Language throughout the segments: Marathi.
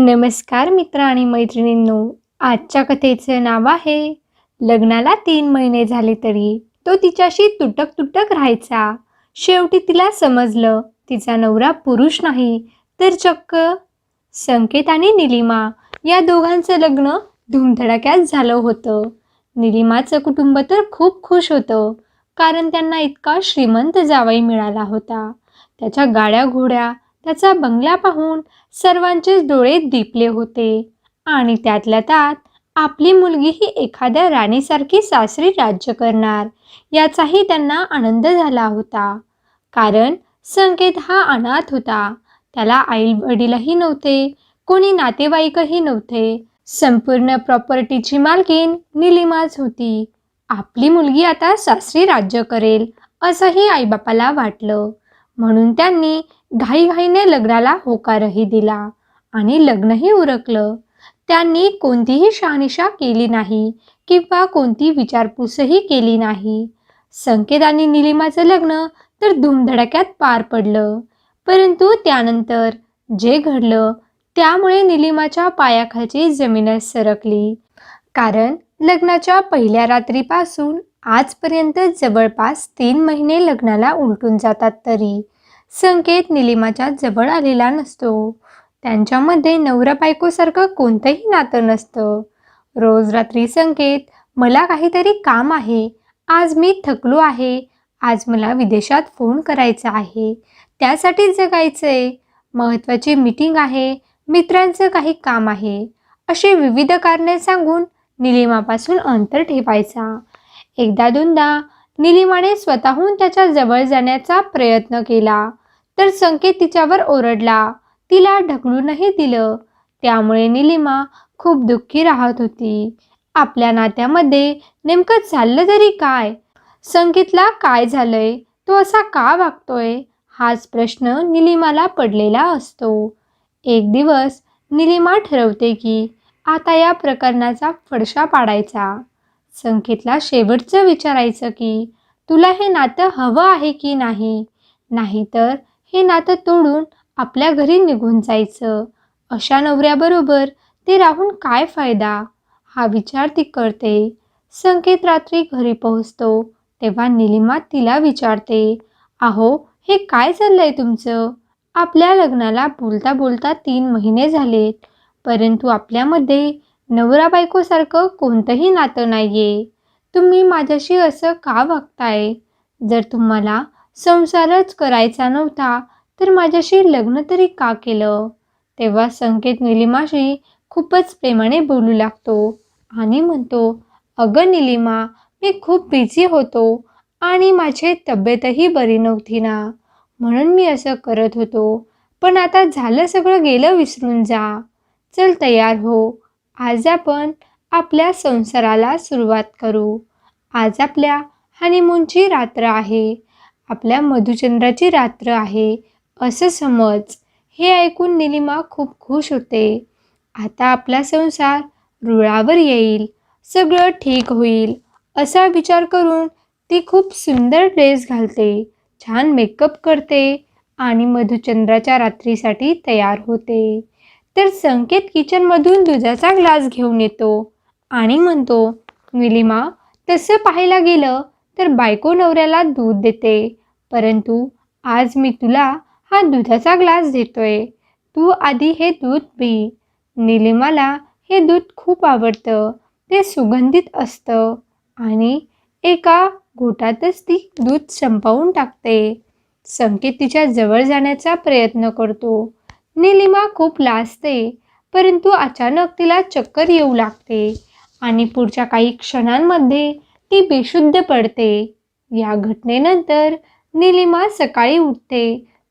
नमस्कार मित्र आणि मैत्रिणींनो आजच्या कथेचं नाव आहे लग्नाला तीन महिने झाले तरी तो तिच्याशी तुटक तुटक राहायचा. शेवटी तिला समजलं तिचा नवरा पुरुष नाही तर चक्क संकेत आणि निलिमा या दोघांचं लग्न धुमधडाक्यात झालं होतं. निलिमाचं कुटुंब तर खूप खुश होतं कारण त्यांना इतका श्रीमंत जावई मिळाला होता. त्याच्या गाड्या घोड्या त्याचा बंगला पाहून सर्वांचेच डोळे दिपले होते. आणि त्यातल्या त्यात आपली मुलगी ही एखाद्या राणीसारखी सासरी राज्य करणार याचाही त्यांना आनंद झाला होता. कारण संकेत हा अनाथ होता. त्याला आई वडीलही नव्हते कोणी नातेवाईकही नव्हते. संपूर्ण प्रॉपर्टीची मालकीन निलिमाच होती. आपली मुलगी आता सासरी राज्य करेल असंही आईबापाला वाटलं. म्हणून त्यांनी घाईघाईने लग्नाला होकारही दिला आणि लग्नही उरकलं. त्यांनी कोणतीही शहानिशा केली नाही किंवा कोणती विचारपूसही केली नाही. संकेत आणि निलिमाचं लग्न तर धुमधडाक्यात पार पडलं. परंतु त्यानंतर जे घडलं त्यामुळे निलिमाच्या पायाखालची जमीनच सरकली. कारण लग्नाच्या पहिल्या रात्रीपासून आजपर्यंत जवळपास तीन महिने लग्नाला उलटून जातात तरी. संकेत निलिमाच्या जवळ आलेला नसतो. त्यांच्यामध्ये नवरा बायकोसारखं कोणतंही नातं नसतं. रोज रात्री संकेत मला काहीतरी काम आहे. आज मी थकलो आहे. आज मला विदेशात फोन करायचा आहे. त्यासाठी जगायचं आहे महत्त्वाची मीटिंग आहे. मित्रांचं काही काम आहे. अशी विविध कारणे सांगून निलिमापासून अंतर ठेवायचा. एकदा दोनदा निलिमाने स्वतःहून त्याच्याजवळ जाण्याचा प्रयत्न केला. तर संकेत तिच्यावर ओरडला. तिला ढकलूनही दिलं. त्यामुळे निलिमा खूप दुःखी राहत होती. आपल्या नात्यामध्ये नेमकं चाललं तरी काय? संकेतला काय झालंय? तो असा का वागतोय? हाच प्रश्न निलिमाला पडलेला असतो. एक दिवस निलिमा ठरवते की आता या प्रकरणाचा फडशा पाडायचा. संकेतला शेवटचं विचारायचं की तुला हे नातं हवं आहे की नाही? नाहीतर हे नातं तोडून आपल्या घरी निघून जायचं. अशा नवऱ्याबरोबर ते राहून काय फायदा? हा विचार ती करते. संकेत रात्री घरी पोहोचतो तेव्हा निलिमा तिला विचारते अहो हे काय चाललंय तुमचं? आपल्या लग्नाला बोलता बोलता तीन महिने झालेत परंतु आपल्यामध्ये नवरा बायकोसारखं कोणतंही नातं नाही आहे तुम्ही माझ्याशी असं का वागताय? जर तुम्हाला संसारच करायचा नव्हता तर माझ्याशी लग्न तरी का केलं? तेव्हा संकेत निलिमाशी खूपच प्रेमाने बोलू लागतो आणि म्हणतो अगं निलिमा मी खूप बिझी होतो आणि माझी तब्येतही बरी नव्हती ना म्हणून मी असं करत होतो. पण आता झालं सगळं गेलं विसरून जा. चल तयार हो. आज आपण आपल्या संसाराला सुरुवात करू. आज आपल्या हनीमूनची रात्र आहे. आपल्या मधुचंद्राची रात्र आहे असं समज. हे ऐकून निलिमा खूप खुश होते. आता आपला संसार रुळावर येईल. सगळं ठीक होईल असा विचार करून ती खूप सुंदर ड्रेस घालते छान मेकअप करते आणि मधुचंद्राच्या रात्रीसाठी तयार होते. तर संकेत किचनमधून दुधाचा ग्लास घेऊन येतो आणि म्हणतो निलिमा तसं पाहायला गेलं तर बायको नवऱ्याला दूध देते. परंतु आज मी तुला हा दुधाचा ग्लास देतोय. तू आधी हे दूध पी. निलिमाला हे दूध खूप आवडतं. ते सुगंधित असतं आणि एका घोटातच ती दूध संपवून टाकते. संकेत तिच्या जवळ जाण्याचा प्रयत्न करतो. निलिमा खूप लाजते परंतु अचानक तिला चक्कर येऊ लागते आणि पुढच्या काही क्षणांमध्ये ती बेशुद्ध पडते. या घटनेनंतर निलिमा सकाळी उठते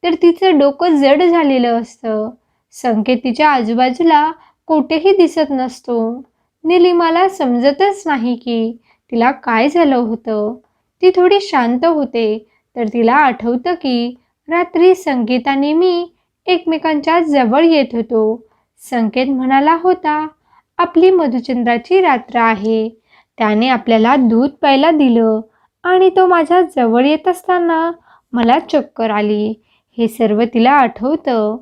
तर तिचं डोकं जड झालेलं असतं. संकेत तिच्या आजूबाजूला कोठेही दिसत नसतो. निलिमाला समजतच नाही की तिला काय झालं होतं. ती थोडी शांत होते तर तिला आठवतं की रात्री संगीताने मी एकमेकांच्या जवळ येत होतो. संकेत म्हणाला होता आपली मधुचंद्राची रात्र आहे. त्याने आपल्याला दूध प्यायला दिलं आणि तो माझ्या जवळ येत असताना मला चक्कर आली. हे सर्व तिला आठवतं.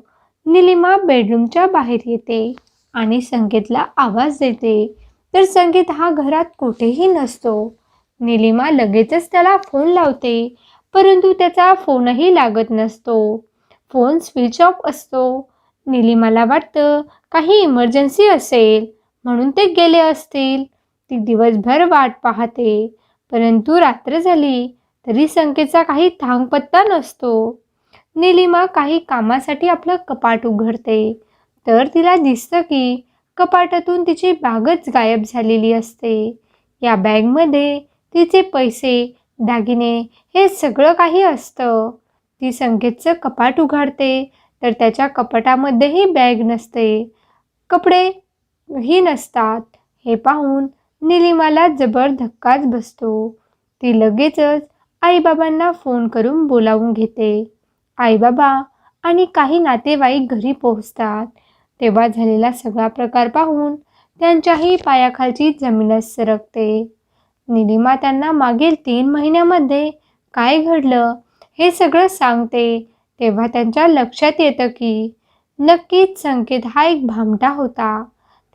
निलिमा बेडरूमच्या बाहेर येते आणि संकेतला आवाज देते. तर संकेत हा घरात कुठेही नसतो. निलिमा लगेचच त्याला फोन लावते परंतु त्याचा फोनही लागत नसतो. फोन स्विच ऑफ असतो. निलिमाला वाटतं काही इमर्जन्सी असेल म्हणून ते गेले असतील. ती दिवसभर वाट पाहते. परंतु रात्र झाली तरी संकेतचा काही थांगपत्ता नसतो. निलिमा काही कामासाठी आपलं कपाट उघडते. तर तिला दिसतं की कपाटातून तिची बागच गायब झालेली असते. या बॅगमध्ये तिचे पैसे दागिने हे सगळं काही असतं. ती संकेतचं कपाट उघडते तर त्याच्या कपाटामध्येही बॅग नसते. कपडे ही नसतात. हे पाहून निलिमाला जबर धक्काच बसतो. ती लगेचच आईबाबांना फोन करून बोलावून घेते. आईबाबा आणि काही नातेवाईक घरी पोहोचतात. तेव्हा झालेला सगळा प्रकार पाहून त्यांच्याही पायाखालची जमीनच सरकते. निलिमा त्यांना मागील तीन महिन्यामध्ये काय घडलं हे सगळं सांगते. तेव्हा त्यांच्या लक्षात येतं की नक्कीच संकेत हा एक भामटा होता.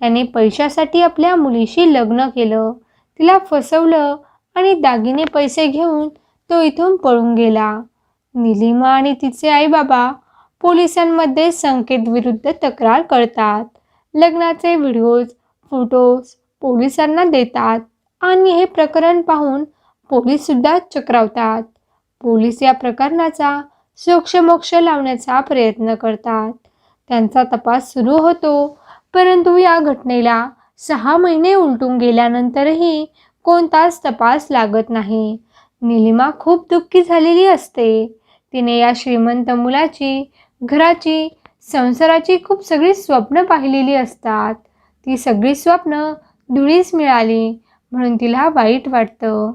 त्याने पैशासाठी आपल्या मुलीशी लग्न केलं. तिला फसवलं आणि दागिने पैसे घेऊन तो इथून पळून गेला. निलिमा आणि तिचे आईबाबा पोलिसांमध्ये संकेत विरुद्ध तक्रार करतात. लग्नाचे व्हिडिओज फोटोज पोलिसांना देतात आणि हे प्रकरण पाहून पोलीससुद्धा चक्रावतात. पोलीस या प्रकरणाचा सोक्षमोक्ष लावण्याचा प्रयत्न करतात. त्यांचा तपास सुरू होतो परंतु या घटनेला सहा महिने उलटून गेल्यानंतरही कोणताच तपास लागत नाही. निलिमा खूप दुःखी झालेली असते. तिने या श्रीमंत मुलाची घराची संसाराची खूप सगळी स्वप्न पाहिलेली असतात. ती सगळी स्वप्न धुळीस मिळाली म्हणून तिला वाईट वाटतं.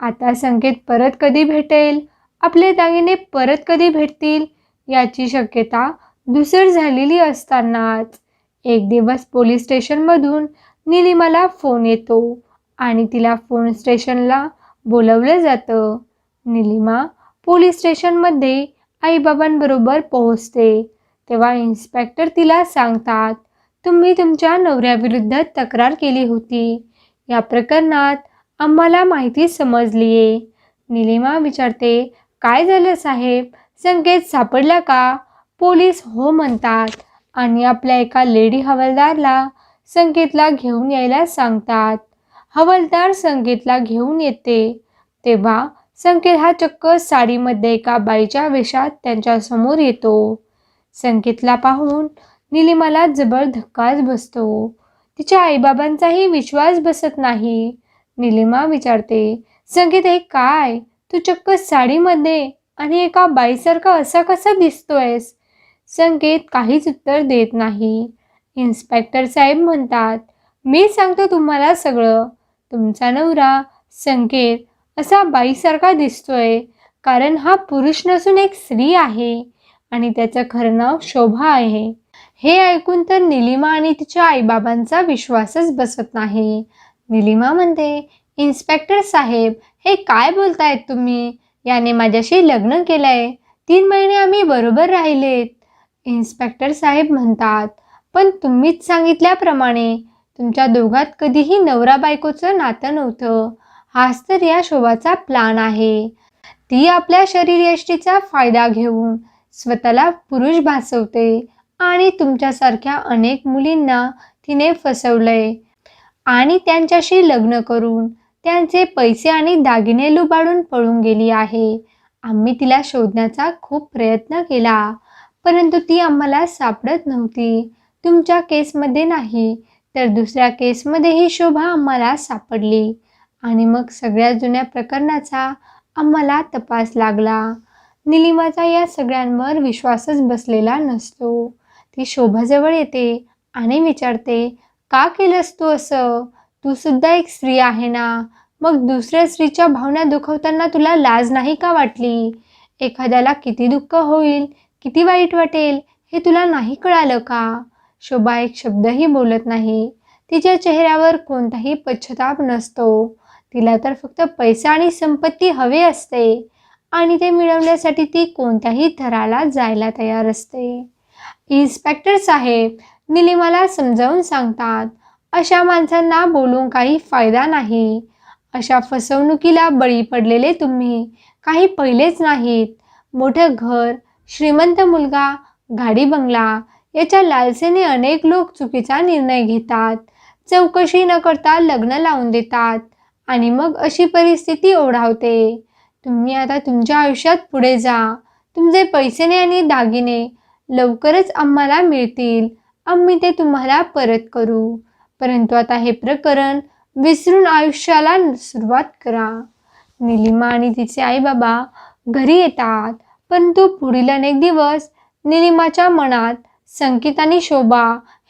आता संकेत परत कधी भेटेल? आपले दागिने परत कधी भेटतील? याची शक्यता दुसर झालेली असतानाच. एक दिवस पोलीस स्टेशनमधून निलिमाला फोन येतो आणि तिला फोन स्टेशनला बोलवलं जातं. निलिमा पोलीस स्टेशनमध्ये आईबाबांबरोबर पोहोचते. तेव्हा इन्स्पेक्टर तिला सांगतात तुम्ही तुमच्या नवऱ्याविरुद्ध तक्रार केली होती. या प्रकरणात आम्हाला माहिती समजली आहे निलिमा विचारते काय झालं साहेब? संकेत सापडला का? पोलीस हो म्हणतात आणि आपल्या एका लेडी हवालदारला संकेतला घेऊन यायला सांगतात. हवालदार संकेतला घेऊन येते. तेव्हा संकेत हा चक्क साडीमध्ये एका बाईच्या वेशात त्यांच्यासमोर येतो. संकेतला पाहून निलिमाला जबर धक्काच बसतो. तिच्या आईबाबांचाही विश्वास बसत नाही. निलिमा विचारते संकेत हे काय? तू चक्क साडीमध्ये आणि एका बाईसारखा असा कसा दिसतोयस? संकेत काहीच उत्तर देत नाही. इन्स्पेक्टर साहेब म्हणतात मी सांगतो तुम्हाला सगळं. तुमचा नवरा संकेत असा बाईसारखा दिसतोय. कारण हा पुरुष नसून एक स्त्री आहे आणि त्याचं खरं नाव शोभा आहे. हे ऐकून तर निलिमा आणि तिच्या आईबाबांचा विश्वासच बसत नाही. निलिमा म्हणते इन्स्पेक्टर साहेब हे काय बोलतायत तुम्ही? याने माझ्याशी लग्न केलंय. तीन महिने आम्ही बरोबर राहिलेत. इन्स्पेक्टर साहेब म्हणतात पण तुम्हीच सांगितल्याप्रमाणे तुमच्या दोघात कधीही नवरा बायकोचं नातं नव्हतं. हाच तर या शोभाचा प्लान आहे. ती आपल्या शरीरयष्टीचा फायदा घेऊन स्वतःला पुरुष भासवते आणि तुमच्यासारख्या अनेक मुलींना तिने फसवलंय आणि त्यांच्याशी लग्न करून त्यांचे पैसे आणि दागिने लुबाडून पळून गेली आहे. आम्ही तिला शोधण्याचा खूप प्रयत्न केला. परंतु ती आम्हाला सापडत नव्हती. तुमच्या केसमध्ये नाही तर दुसऱ्या केसमध्ये ही शोभा आम्हाला सापडली. आणि मग सगळ्या जुन्या प्रकरणाचा आम्हाला तपास लागला. निलिमाचा या सगळ्यांवर विश्वासच बसलेला नसतो. ती शोभाजवळ येते आणि विचारते का केलंस तू असं? तू सुद्धा एक स्त्री आहे ना? मग दुसऱ्या स्त्रीच्या भावना दुखवताना तुला लाज नाही का वाटली? एखाद्याला किती दुःख होईल किती वाईट वाटेल हे तुला नाही कळालं का? शोभा एक शब्दही बोलत नाही. तिच्या चेहऱ्यावर कोणताही पश्चाताप नसतो. तिला तर फक्त पैसा आणि संपत्ती हवे असते आणि ते मिळवण्यासाठी ती कोणत्याही थराला जायला तयार असते. इन्स्पेक्टर साहेब निलिमाला समजावून सांगतात अशा माणसांना बोलून काही फायदा नाही. अशा फसवणुकीला बळी पडलेले तुम्ही काही पहिलेच नाहीत. मोठं घर श्रीमंत मुलगा गाडी बंगला याच्या लालसेने अनेक लोक चुकीचा निर्णय घेतात. चौकशी न करता लग्न लावून देतात आणि मग अशी परिस्थिती ओढावते. तुम्ही आता तुमच्या आयुष्यात पुढे जा. तुमचे पैसेने आणि दागिने लवकरच आम्हाला मिळतील. आम्ही ते तुम्हाला परत करू. परंतु आता हे प्रकरण विसरून आयुष्याला सुरुवात करा. निलिमा आणि तिचे आईबाबा घरी येतात. परंतु पुढील अनेक दिवस निलिमाच्या मनात संकेत आणि शोभा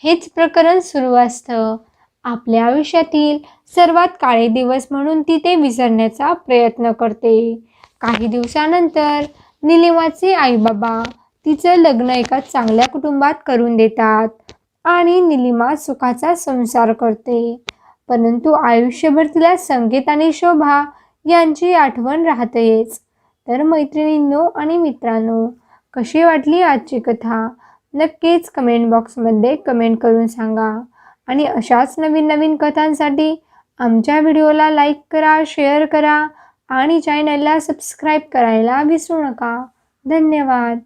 हेच प्रकरण सुरू असतं. आपल्या आयुष्यातील सर्वात काळे दिवस म्हणून ती ते विसरण्याचा प्रयत्न करते. काही दिवसानंतर निलिमाचे आईबाबा तिचं लग्न एका चांगल्या कुटुंबात करून देतात आणि निलिमा सुखाचा संसार करते. परंतु आयुष्यभर तिला संगीत आणि शोभा यांची आठवण राहतेच. तर मैत्रिणींनो आणि मित्रांनो कशी वाटली आजची कथा? नक्कीच कमेंट बॉक्समध्ये कमेंट करून सांगा. आणि अशाच नवीन नवीन कथांसाठी आमच्या व्हिडिओला लाईक करा शेअर करा आणि चॅनलला सबस्क्राईब करायला विसरू नका. धन्यवाद.